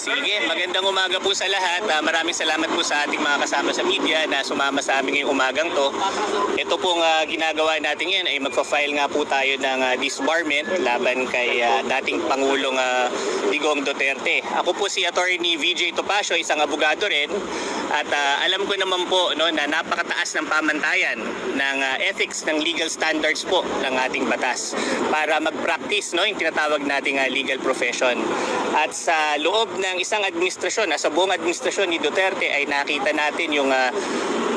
Sige, magandang umaga po sa lahat. Ah, maraming salamat po sa ating mga kasama sa media na sumama sa amin ngayong umagang to. Ito pong ah, ginagawa natin ngayon ay magpa-file nga po tayo ng ah, disbarment laban kay ah, dating Pangulong ah, Digong Duterte. Ako po si Attorney VJ Topacio, isang abogado rin. At ah, alam ko naman po no, na napakataas ng pamantayan ng ah, ethics ng legal standards po ng ating batas para mag-practice no, yung tinatawag nating ah, legal profession. At sa loob ng isang administrasyon, sa buong administrasyon ni Duterte ay nakita natin yung ah,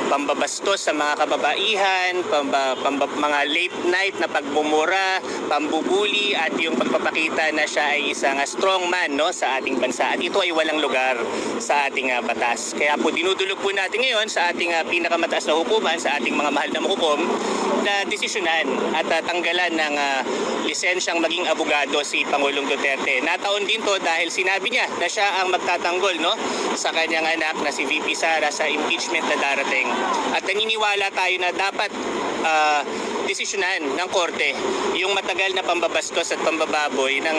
pambabastos sa mga kababaihan, pamba, pamba, mga late night na pagbumura, pambubuli at yung pagpapakita na siya ay isang strong man no, sa ating bansa. At ito ay walang lugar sa ating ah, batas. Kaya po dinudulog po natin ngayon sa ating ah, pinakamataas na hukuman, sa ating mga mahal na hukom, na desisyonan at ah, tanggalan ng ah, lisensyang maging abogado si Pangulong Duterte. Nataon din to dahil sinabi niya na siya ang magtatanggol no, sa kanyang anak na si VP Sara sa impeachment na darating. At naniniwala tayo na dapat ah, desisyonan ng korte yung matagal na pambabastos at pambababoy ng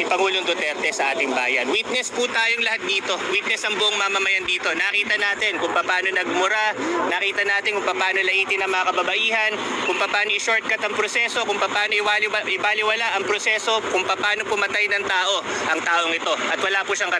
ni Pangulong Duterte sa ating bayan. Witness po tayong lahat dito. Witness ang buong mamamayan dito. Nakita natin kung paano nagmura, nakita natin kung paano laitin ang mga kababaihan, kung paano i-shortcut ang proseso, kung paano ibaliwala ang proseso, kung paano pumatay ng tao ang taong ito. At wala po siyang karapatan